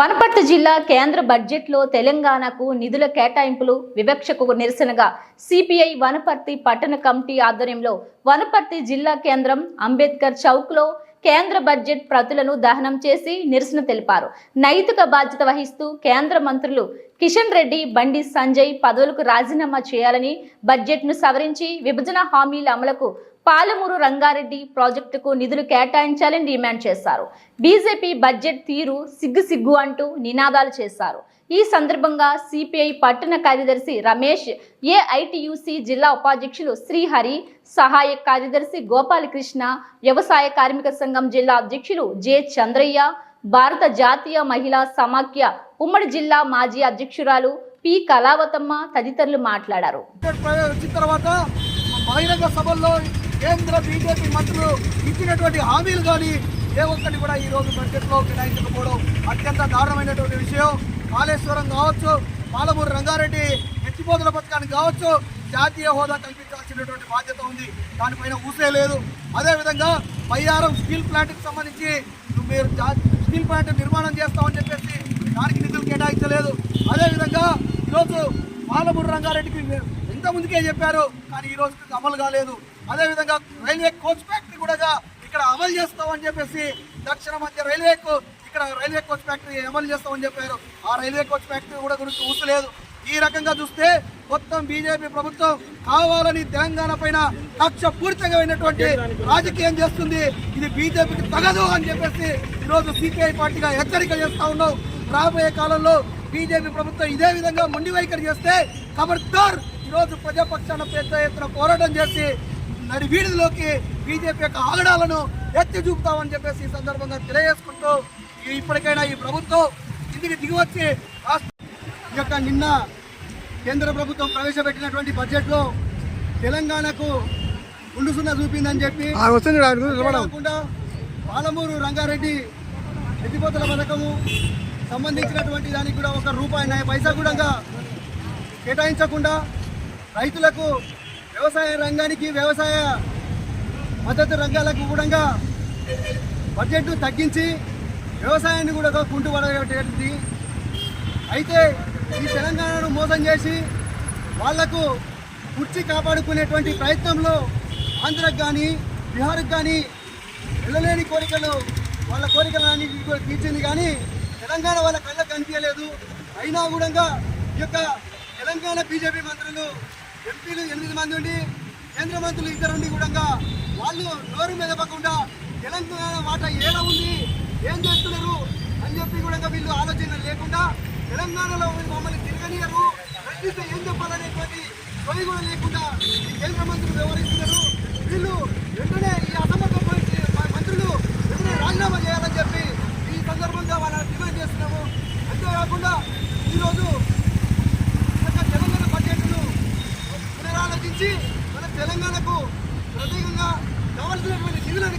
వనపర్తి జిల్లా కేంద్ర బడ్జెట్లో తెలంగాణకు నిధుల కేటాయింపులు వివక్షకు నిరసనగా సిపిఐ వనపర్తి పట్టణ కమిటీ ఆధ్వర్యంలో వనపర్తి జిల్లా కేంద్రం అంబేద్కర్ చౌక్లో కేంద్ర బడ్జెట్ ప్రతులను దహనం చేసి నిరసన తెలిపారు. నైతిక బాధ్యత వహిస్తూ కేంద్ర మంత్రులు కిషన్ రెడ్డి బండి సంజయ్ పదవులకు రాజీనామా చేయాలని బడ్జెట్ను సవరించి విభజన హామీల అమలుకు పాలమూరు రంగారెడ్డి ప్రాజెక్టుకు నిధులు కేటాయించాలని డిమాండ్ చేశారు. బీజేపీ బడ్జెట్ తీరు సిగ్గు సిగ్గు అంటూ నినాదాలు చేశారు. ఈ సందర్భంగా సిపిఐ పట్టణ కార్యదర్శి రమేష్ ఏఐటియుసి జిల్లా ఉపాధ్యక్షులు శ్రీహరి సహాయ కార్యదర్శి గోపాలకృష్ణ వ్యవసాయ కార్మిక సంఘం జిల్లా అధ్యక్షులు జె చంద్రయ్య భారత జాతీయ మహిళా సమాఖ్య ఉమ్మడి జిల్లా మాజీ అధ్యక్షురాలు పి కళావతమ్మ తదితరులు మాట్లాడారు. తర్వాత బహిరంగ సభల్లో కేంద్ర బీజేపీ మంత్రులు ఇచ్చినటువంటి హామీలు కానీ ఏ ఒక్కటి కూడా ఈరోజు బడ్జెట్లో కేటాయించకపోవడం అత్యంత దారుణమైనటువంటి విషయం. కాళేశ్వరం కావచ్చు పాలమూరు రంగారెడ్డి ఎత్తిపోతుల పథకానికి కావచ్చు జాతీయ హోదా కల్పించాల్సినటువంటి బాధ్యత ఉంది. దానిపైన ఊసే లేదు. అదేవిధంగా బయ్యారం స్టీల్ ప్లాంట్కి సంబంధించి మీరు జా- స్టీల్ ప్లాంట్ నిర్మాణం చేస్తామని చెప్పేసి దానికి నిధులు కేటాయించలేదు. అదేవిధంగా ఈరోజు పాలమూరు రంగారెడ్డికి ఇంత ముందుకే చెప్పారు కానీ ఈరోజు అమలు కాలేదు. అదేవిధంగా రైల్వే కోచ్ ఫ్యాక్టరీ కూడా ఇక్కడ అమలు చేస్తామని చెప్పేసి దక్షిణ మధ్య రైల్వేకు ఇక్కడ రైల్వే కోచ్ ఫ్యాక్టరీ అమలు చేస్తామని చెప్పారు. ఆ రైల్వే కోచ్ ఫ్యాక్టరీ కూడా గురించి ఊసలేదు. ఈ రకంగా చూస్తే మొత్తం బీజేపీ ప్రభుత్వం కావాలని తెలంగాణ పైన కక్ష పూరితమైనటువంటి రాజకీయం చేస్తుంది. ఇది బీజేపీకి తగదు అని చెప్పేసి ఈరోజు సిపిఐ పార్టీగా హెచ్చరిక చేస్తా ఉన్నాం. రాబోయే కాలంలో బీజేపీ ప్రభుత్వం ఇదే విధంగా మొండి వైఖరి చేస్తే ఖబర్దార్ ఈరోజు ప్రజాపక్షాన పెద్ద ఎత్తున పోరాటం చేసి నడి వీధిలోకి బీజేపీ యొక్క ఆగడాలను ఎత్తి చూపుతామని చెప్పేసి ఈ సందర్భంగా తెలియజేసుకుంటూ ఇప్పటికైనా ఈ ప్రభుత్వం ఇంటికి దిగివచ్చి ఈ యొక్క నిన్న కేంద్ర ప్రభుత్వం ప్రవేశపెట్టినటువంటి బడ్జెట్లో తెలంగాణకు ఉండు సున్నా చూపిందని చెప్పి కాకుండా పాలమూరు రంగారెడ్డి ఎత్తిపోతల పథకము సంబంధించినటువంటి దానికి కూడా ఒక రూపాయి పైసా కూడా కేటాయించకుండా రైతులకు వ్యవసాయ రంగానికి వ్యవసాయ మద్దతు రంగాలకు కూడా బడ్జెట్ను తగ్గించి వ్యవసాయాన్ని కూడా కుంటు పడగట్టేది. అయితే ఈ తెలంగాణను మోసం చేసి వాళ్ళకు కుర్చీ కాపాడుకునేటువంటి ప్రయత్నంలో ఆంధ్రకు కానీ బీహార్కి కానీ వెళ్ళలేని కోరికలు వాళ్ళ కోరికలని తీర్చింది. కానీ తెలంగాణ వాళ్ళ కళ్ళకు కనిపించలేదు. అయినా కూడా ఈ యొక్క తెలంగాణ బీజేపీ మంత్రులు ఎంపీలు ఎనిమిది మంది ఉండి కేంద్ర మంత్రులు ఇద్దరు ఉండి కూడా వాళ్ళు నోరు మెదపకుండా తెలంగాణ మాట ఏడ ఉంది ఏం చేస్తున్నారు అని చెప్పి కూడా వీళ్ళు ఆలోచన లేకుండా తెలంగాణలో మమ్మల్ని తిరగనియరు ప్రశ్నిస్తే ఏం చెప్పాలనేటువంటి సొలి కూడా లేకుండా ఈ కేంద్ర మంత్రులు వ్యవహరిస్తున్నారు వీళ్ళు వెంటనే ఈ అసమర్థ పోలీసు మంత్రులు వెంటనే రాజీనామా చేయాలని చెప్పి ఈ సందర్భంగా వాళ్ళని డిమాండ్ చేస్తున్నాము అంతేకాకుండా ఈరోజు ఈ యొక్క తెలంగాణ బడ్జెట్ను పునరాలోచించి మన తెలంగాణకు ప్రత్యేకంగా కావాల్సినటువంటి నిధులను